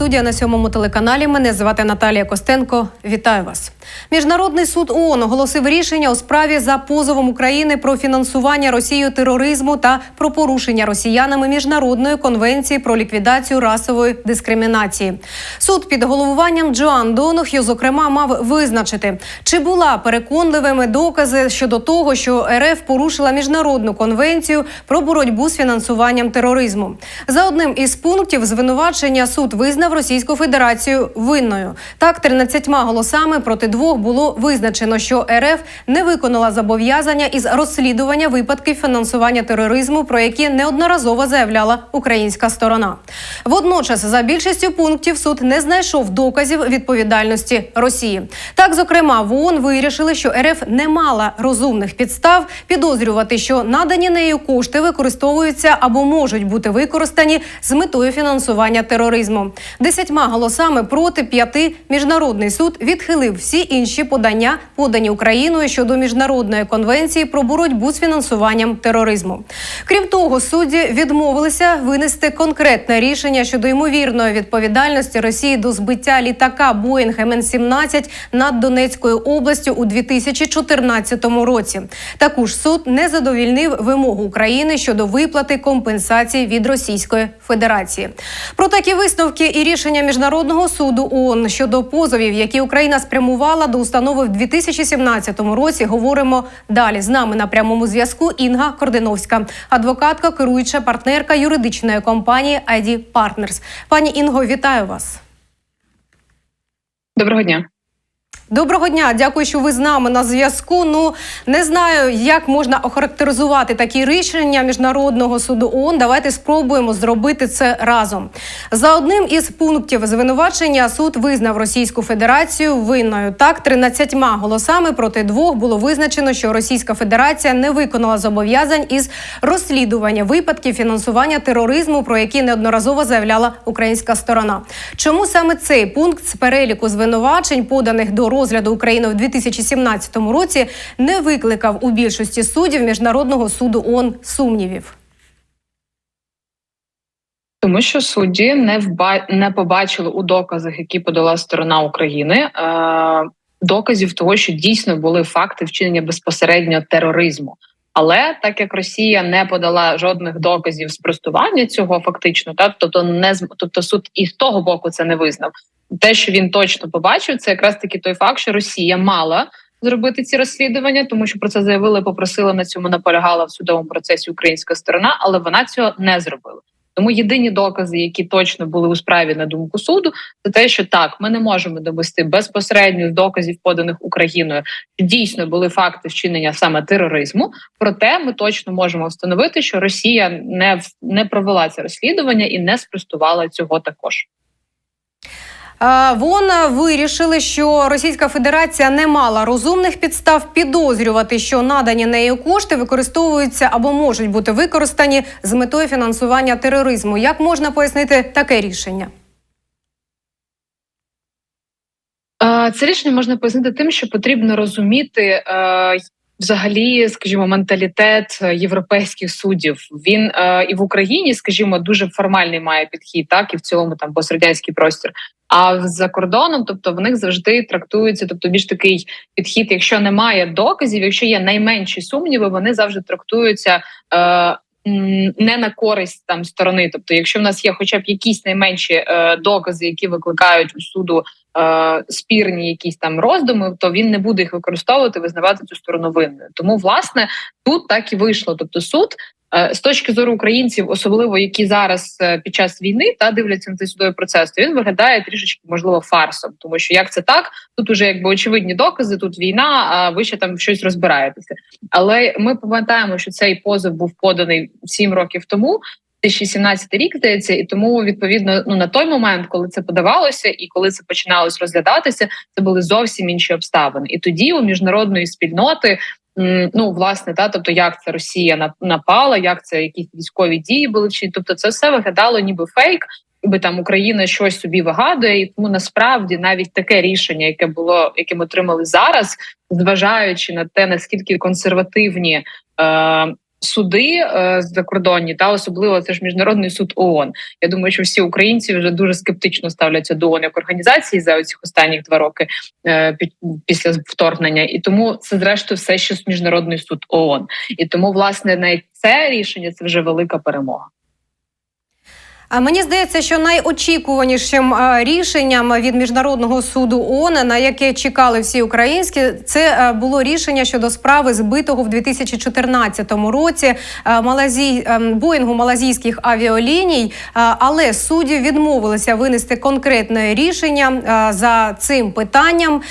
Студія на сьомому телеканалі. Мене звати Наталія Костенко. Вітаю вас. Міжнародний суд ООН оголосив рішення у справі за позовом України про фінансування Росією тероризму та про порушення росіянами міжнародної конвенції про ліквідацію расової дискримінації. Суд під головуванням Джоан Донох'ю, зокрема, мав визначити, чи була переконливими докази щодо того, що РФ порушила міжнародну конвенцію про боротьбу з фінансуванням тероризму. За одним із пунктів звинувачення суд визнав Російську Федерацію винною. Так, 13 голосами проти двох було визначено, що РФ не виконала зобов'язання із розслідування випадків фінансування тероризму, про які неодноразово заявляла українська сторона. Водночас, за більшістю пунктів, суд не знайшов доказів відповідальності Росії. Так, зокрема, в ООН вирішили, що РФ не мала розумних підстав підозрювати, що надані нею кошти використовуються або можуть бути використані з метою фінансування тероризму. Десятьма голосами проти п'яти міжнародний суд відхилив всі інші подання, подані Україною щодо міжнародної конвенції про боротьбу з фінансуванням тероризму. Крім того, судді відмовилися винести конкретне рішення щодо ймовірної відповідальності Росії до збиття літака Боїнг МН-17 над Донецькою областю у 2014 році. Також суд не задовільнив вимогу України щодо виплати компенсацій від Російської Федерації. Про такі висновки і рішення міжнародного суду ООН щодо позовів, які Україна спрямувала до установи в 2017 році. Говоримо далі. З нами на прямому зв'язку Інга Кординовська, адвокатка, керуюча партнерка юридичної компанії ID Partners. Пані Інго, вітаю вас. Доброго дня. Доброго дня, дякую, що ви з нами на зв'язку. Ну не знаю, як можна охарактеризувати такі рішення міжнародного суду ООН. Давайте спробуємо зробити це разом. За одним із пунктів звинувачення суд визнав Російську Федерацію винною. Так, 13 голосами проти двох було визначено, що Російська Федерація не виконала зобов'язань із розслідування випадків фінансування тероризму, про які неодноразово заявляла українська сторона. Чому саме цей пункт з переліку звинувачень, поданих до розгляду України в 2017 році не викликав у більшості суддів міжнародного суду ООН сумнівів. Тому що судді не вба... не побачили у доказах, які подала сторона України, е... доказів того, що дійсно були факти вчинення безпосередньо тероризму. Але так як Росія не подала жодних доказів спростування цього, фактично, так тобто не тобто суд і з того боку це не визнав. Те, що він точно побачив, це якраз таки той факт, що Росія мала зробити ці розслідування, тому що про це заявили, попросила на цьому наполягала в судовому процесі українська сторона, але вона цього не зробила. Тому єдині докази, які точно були у справі на думку суду, це те, що так ми не можемо довести безпосередньо з доказів, поданих Україною, що дійсно були факти вчинення саме тероризму. Проте ми точно можемо встановити, що Росія не не провела це розслідування і не спростувала цього також. Вона вирішили, що Російська Федерація не мала розумних підстав підозрювати, що надані нею кошти використовуються або можуть бути використані з метою фінансування тероризму. Як можна пояснити таке рішення? Це рішення можна пояснити тим, що потрібно розуміти взагалі, скажімо, менталітет європейських суддів. Він е, і в Україні, скажімо, дуже формальний має підхід, так і в цілому там пострадянський простір. А за кордоном, тобто в них завжди трактується, тобто більш такий підхід, якщо немає доказів, якщо є найменші сумніви, вони завжди трактуються. Е, не на користь там сторони, тобто, якщо в нас є, хоча б якісь найменші е, докази, які викликають у суду е, спірні якісь там роздуми, то він не буде їх використовувати, визнавати цю сторону винною. Тому власне тут так і вийшло. Тобто, суд з точки зору українців, особливо які зараз е, під час війни та дивляться на цей судовий процес, то він виглядає трішечки можливо фарсом, тому що як це так, тут уже якби очевидні докази, тут війна, а ви ще там щось розбираєтеся. Але ми пам'ятаємо, що цей позов був поданий сім років тому. 2017 рік здається, і тому відповідно ну на той момент, коли це подавалося, і коли це починалось розглядатися, це були зовсім інші обставини. І тоді у міжнародної спільноти. Ну, власне, та тобто, як це Росія напала, як це якісь військові дії були чи тобто, це все виглядало, ніби фейк, ніби там Україна щось собі вигадує, і тому насправді навіть таке рішення, яке було, яке ми отримали зараз, зважаючи на те, наскільки консервативні е, суди е, закордонні, та особливо це ж міжнародний суд ООН. Я думаю, що всі українці вже дуже скептично ставляться до ООН як організації за оці останні два роки е, після вторгнення, і тому це зрештою все ще міжнародний суд ООН. І тому, власне, навіть це рішення це вже велика перемога. А мені здається, що найочікуванішим рішенням від міжнародного суду ООН, на яке чекали всі українські, це було рішення щодо справи збитого в 2014 році а, малазій боїнгу малазійських авіаліній. Але судді відмовилися винести конкретне рішення за цим питанням.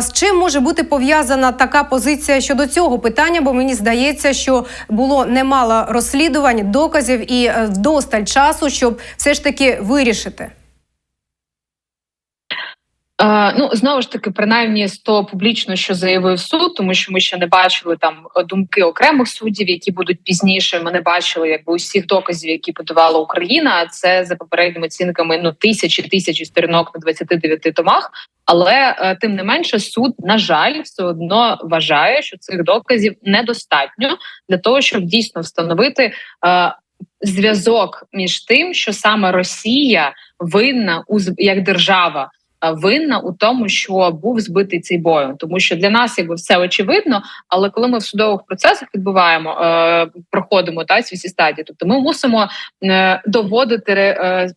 З чим може бути пов'язана така позиція щодо цього питання? Бо мені здається, що було немало розслідувань, доказів і е, вдосталь часу, щоб все ж таки вирішити. Е, ну знову ж таки, принаймні з того публічно, що заявив суд, тому що ми ще не бачили там думки окремих суддів, які будуть пізніше. Ми не бачили якби усіх доказів, які подавала Україна. А це за попередніми оцінками ну тисячі тисячі сторінок на 29 томах. Але е, тим не менше, суд на жаль все одно вважає, що цих доказів недостатньо для того, щоб дійсно встановити. Е, Зв'язок між тим, що саме Росія винна у як держава винна у тому, що був збитий цей бою, тому що для нас якби все очевидно. Але коли ми в судових процесах відбуваємо, е, проходимо та ці всі стадії, тобто ми мусимо е, доводити. Е,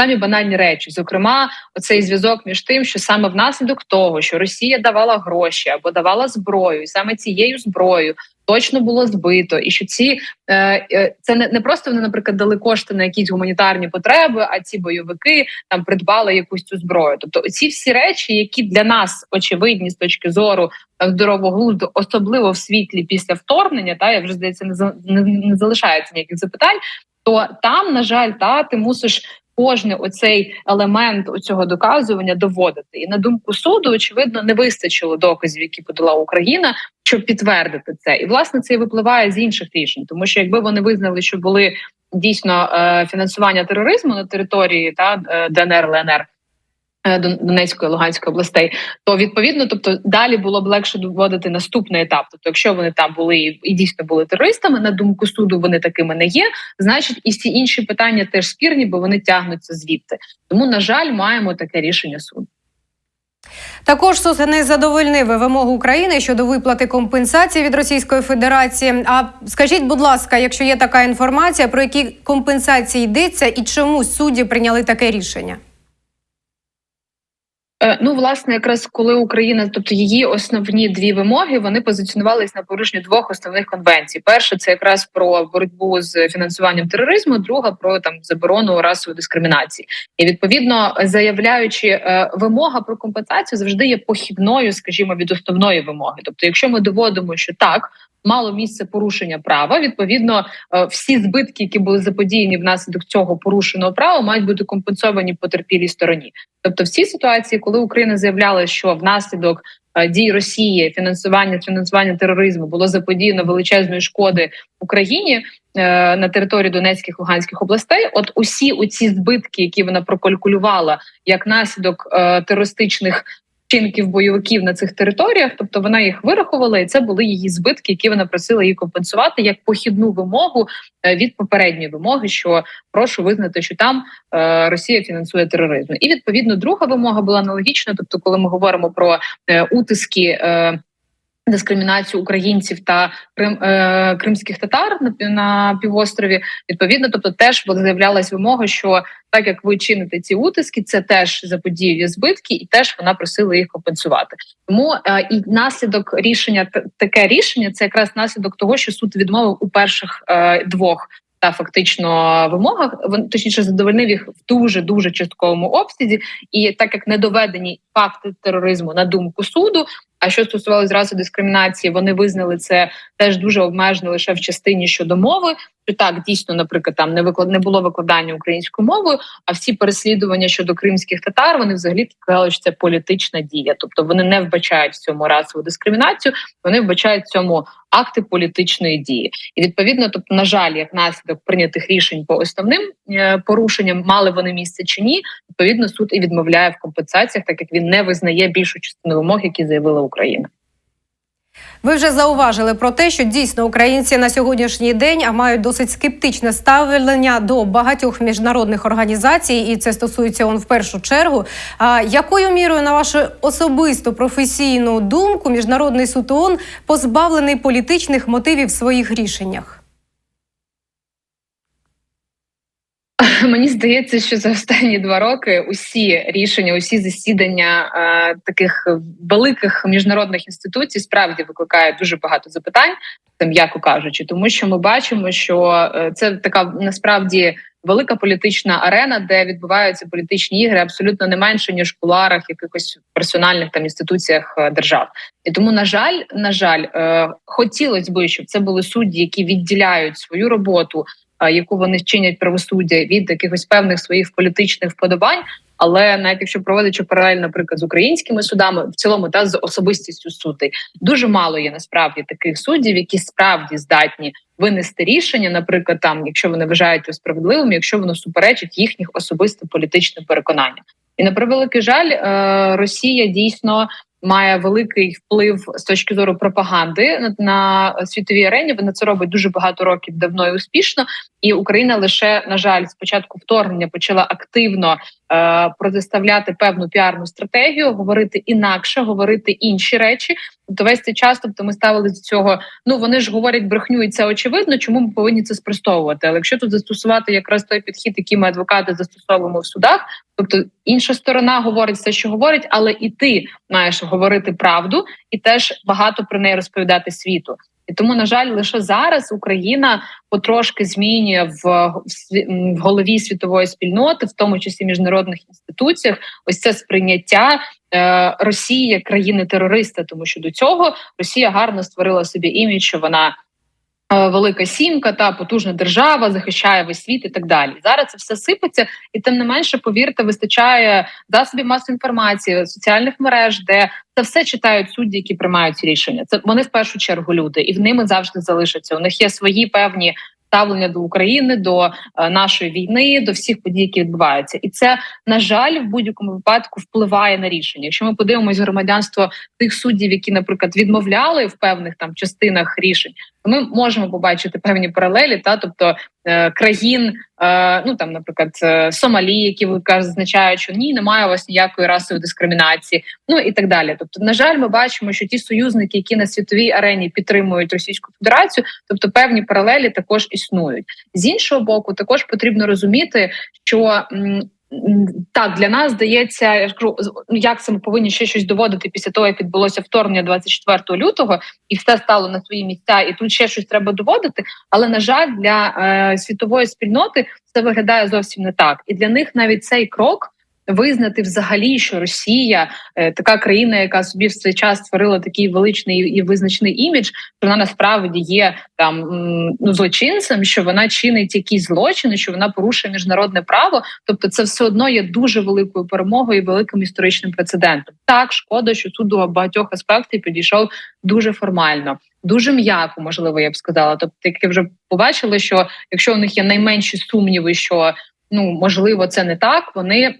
Самі банальні речі, зокрема, оцей зв'язок між тим, що саме внаслідок того, що Росія давала гроші або давала зброю, і саме цією зброєю точно було збито, і що ці е, е, це не не просто вони, наприклад, дали кошти на якісь гуманітарні потреби, а ці бойовики там придбали якусь цю зброю. Тобто, ці всі речі, які для нас очевидні з точки зору здорового глузду, особливо в світлі після вторгнення, та я вже здається, не не, не залишається ніяких запитань. То там, на жаль, та ти мусиш кожний оцей елемент у цього доказування доводити. І на думку суду, очевидно, не вистачило доказів, які подала Україна, щоб підтвердити це. І власне це і випливає з інших рішень, тому що якби вони визнали, що були дійсно е, фінансування тероризму на території та е, ДНР ЛНР. Е, Донецької Луганської областей, то відповідно, тобто далі було б легше доводити наступний етап. Тобто, якщо вони там були і дійсно були терористами, на думку суду вони такими не є. Значить, і всі інші питання теж спірні, бо вони тягнуться звідти. Тому, на жаль, маємо таке рішення суду. Також суд не задовольнив вимогу України щодо виплати компенсації від Російської Федерації. А скажіть, будь ласка, якщо є така інформація, про які компенсації йдеться і чому судді прийняли таке рішення? Е, ну, власне, якраз коли Україна, тобто її основні дві вимоги, вони позиціонувалися на порушенні двох основних конвенцій. Перша це якраз про боротьбу з фінансуванням тероризму, друга про там заборону расової дискримінації. І відповідно заявляючи е, вимога про компенсацію, завжди є похідною, скажімо, від основної вимоги. Тобто, якщо ми доводимо, що так мало місце порушення права. Відповідно, е, всі збитки, які були заподіяні внаслідок цього порушеного права, мають бути компенсовані потерпілій стороні. Тобто, в цій ситуації, коли Україна заявляла, що внаслідок е, дій Росії фінансування фінансування тероризму було заподіяно величезної шкоди Україні е, на території Донецьких Луганських областей. От усі оці збитки, які вона прокалькулювала як наслідок терористичних вчинків бойовиків на цих територіях, тобто вона їх вирахувала, і це були її збитки, які вона просила її компенсувати як похідну вимогу е, від попередньої вимоги, що прошу визнати, що там е, Росія фінансує тероризм. І відповідно друга вимога була аналогічна. Тобто, коли ми говоримо про е, утиски дискримінацію українців та крим е, кримських татар на, на півострові відповідно, тобто теж заявлялась вимога, що так як ви чините ці утиски, це теж заподіює збитки, і теж вона просила їх компенсувати. Тому е, і наслідок рішення таке рішення це якраз наслідок того, що суд відмовив у перших е, двох та фактично вимогах він точніше задовольнив їх в дуже дуже частковому обсязі, і так як не доведені факти тероризму на думку суду. А що стосувалося зразу дискримінації, вони визнали це теж дуже обмежено лише в частині щодо мови. Що так дійсно, наприклад, там не виклад не було викладання українською мовою, а всі переслідування щодо кримських татар вони взагалі сказали, що це політична дія, тобто вони не вбачають в цьому расову дискримінацію, вони вбачають в цьому акти політичної дії, і відповідно, тобто, на жаль, як наслідок прийнятих рішень по основним е, порушенням, мали вони місце чи ні, відповідно суд і відмовляє в компенсаціях, так як він не визнає більшу частину вимог, які заявила Україна. Ви вже зауважили про те, що дійсно українці на сьогоднішній день мають досить скептичне ставлення до багатьох міжнародних організацій, і це стосується он в першу чергу. А якою мірою, на вашу особисту професійну думку, міжнародний суд ООН позбавлений політичних мотивів в своїх рішеннях? Мені здається, що за останні два роки усі рішення, усі засідання е, таких великих міжнародних інституцій справді викликають дуже багато запитань, там м'яко кажучи, тому що ми бачимо, що е, це така насправді велика політична арена, де відбуваються політичні ігри, абсолютно не менше ніж в куларах якихось персональних там інституціях е, держав. І тому, на жаль, на жаль, е, хотілося б, щоб це були судді, які відділяють свою роботу яку вони чинять правосуддя від якихось певних своїх політичних вподобань. Але навіть якщо проводячи паралель, наприклад, з українськими судами, в цілому та з особистістю судей, дуже мало є насправді таких суддів, які справді здатні винести рішення, наприклад, там, якщо вони вважають справедливим, якщо воно суперечить їхніх особистим політичним переконанням. І на превеликий жаль, е, Росія дійсно має великий вплив з точки зору пропаганди на, світовій арені. Вона це робить дуже багато років давно і успішно. І Україна лише на жаль, з початку вторгнення почала активно е, протиставляти певну піарну стратегію, говорити інакше, говорити інші речі. Тобто весь цей час, тобто ми ставили до цього. Ну вони ж говорять брехню, і це очевидно. Чому ми повинні це спростовувати? Але якщо тут застосувати якраз той підхід, який ми адвокати застосовуємо в судах, тобто інша сторона говорить все, що говорить, але і ти маєш говорити правду, і теж багато про неї розповідати світу. І тому, на жаль, лише зараз Україна потрошки змінює в, в, голові світової спільноти, в тому числі міжнародних інституціях, ось це сприйняття е, Росії країни терориста, тому що до цього Росія гарно створила собі імідж, що вона. Е, Велика сімка та потужна держава захищає весь світ і так далі. Зараз це все сипеться, і тим не менше, повірте, вистачає засобів масової інформації, соціальних мереж, де це все читають судді, які приймають рішення. Це вони в першу чергу люди, і в ними завжди залишаться. У них є свої певні ставлення до України, до е, нашої війни, до всіх подій, які відбуваються, і це на жаль в будь-якому випадку впливає на рішення. Якщо ми подивимось громадянство тих суддів, які, наприклад, відмовляли в певних там частинах рішень, ми можемо побачити певні паралелі, та тобто е, країн, е, ну там, наприклад, е, Сомалі, які зазначають, що ні, немає у вас ніякої расової дискримінації, ну і так далі. Тобто, на жаль, ми бачимо, що ті союзники, які на світовій арені підтримують Російську Федерацію, тобто певні паралелі також існують. З іншого боку, також потрібно розуміти, що так для нас здається, я ж кажу, ну, як це ми повинні ще щось доводити після того, як відбулося вторгнення 24 лютого, і все стало на свої місця, і тут ще щось треба доводити. Але на жаль, для е, світової спільноти це виглядає зовсім не так, і для них навіть цей крок. Визнати взагалі, що Росія е, така країна, яка собі в цей час створила такий величний і визначний імідж, що вона насправді є там ну злочинцем, що вона чинить якісь злочини, що вона порушує міжнародне право. Тобто, це все одно є дуже великою перемогою і великим історичним прецедентом. Так, шкода, що суд до багатьох аспектів підійшов дуже формально. Дуже м'яко, можливо, я б сказала. Тобто, як вже побачили, що якщо у них є найменші сумніви, що ну можливо це не так, вони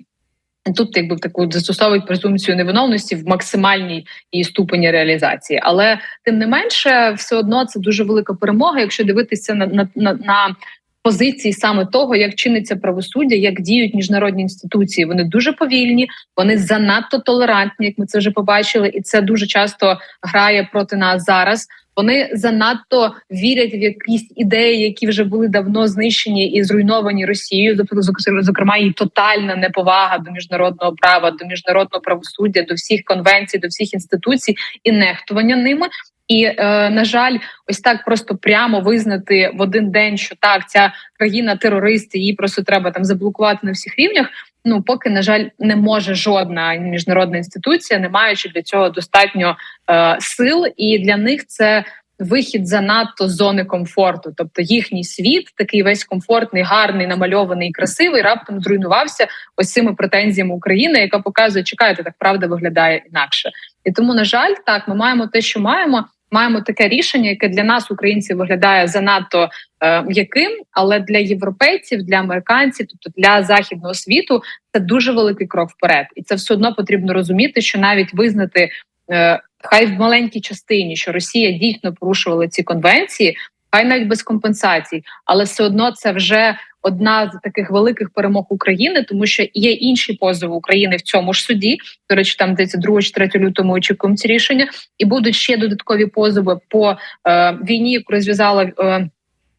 тут якби таку застосовують презумпцію невиновності в максимальній її ступені реалізації. Але тим не менше, все одно це дуже велика перемога, якщо дивитися на, на, на, на позиції саме того, як чиниться правосуддя, як діють міжнародні інституції. Вони дуже повільні, вони занадто толерантні, як ми це вже побачили, і це дуже часто грає проти нас зараз. Вони занадто вірять в якісь ідеї, які вже були давно знищені і зруйновані Росією. Тобто, зокрема, її тотальна неповага до міжнародного права, до міжнародного правосуддя, до всіх конвенцій, до всіх інституцій і нехтування ними. І е, на жаль, ось так просто прямо визнати в один день, що так, ця країна терорист, її просто треба там заблокувати на всіх рівнях. Ну поки на жаль, не може жодна міжнародна інституція, не маючи для цього достатньо е, сил, і для них це вихід занадто з зони комфорту. Тобто їхній світ, такий весь комфортний, гарний, намальований, красивий, раптом зруйнувався ось цими претензіями України, яка показує, чекайте, так правда виглядає інакше. І тому, на жаль, так ми маємо те, що маємо. Маємо таке рішення, яке для нас, українців, виглядає занадто е, м'яким, але для європейців, для американців, тобто для західного світу, це дуже великий крок вперед, і це все одно потрібно розуміти, що навіть визнати е, хай в маленькій частині, що Росія дійсно порушувала ці конвенції, хай навіть без компенсацій, але все одно це вже одна з таких великих перемог України, тому що є інші позови України в цьому ж суді. До речі, там десь 2 чи 3 лютого очікуємо ці рішення, і будуть ще додаткові позови по е, війні, яку розв'язала. Е,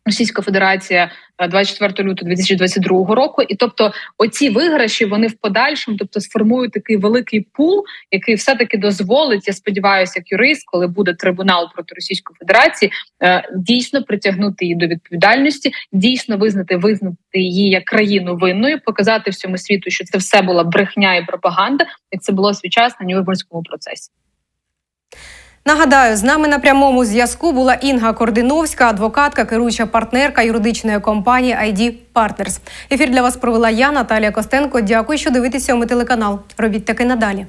Російська Федерація е, 24 лютого 2022 року, і тобто оці виграші вони в подальшому, тобто сформують такий великий пул, який все таки дозволить. Я сподіваюся, як юрист, коли буде трибунал проти Російської Федерації, е, дійсно притягнути її до відповідальності, дійсно визнати визнати її як країну винною, показати всьому світу, що це все була брехня і пропаганда, як це було свій час на Нюрнберзькому процесі. Нагадаю, з нами на прямому зв'язку була Інга Кординовська, адвокатка, керуюча партнерка юридичної компанії ID Partners. Ефір для вас провела я, Наталія Костенко. Дякую, що дивитеся у телеканал. Робіть таки надалі.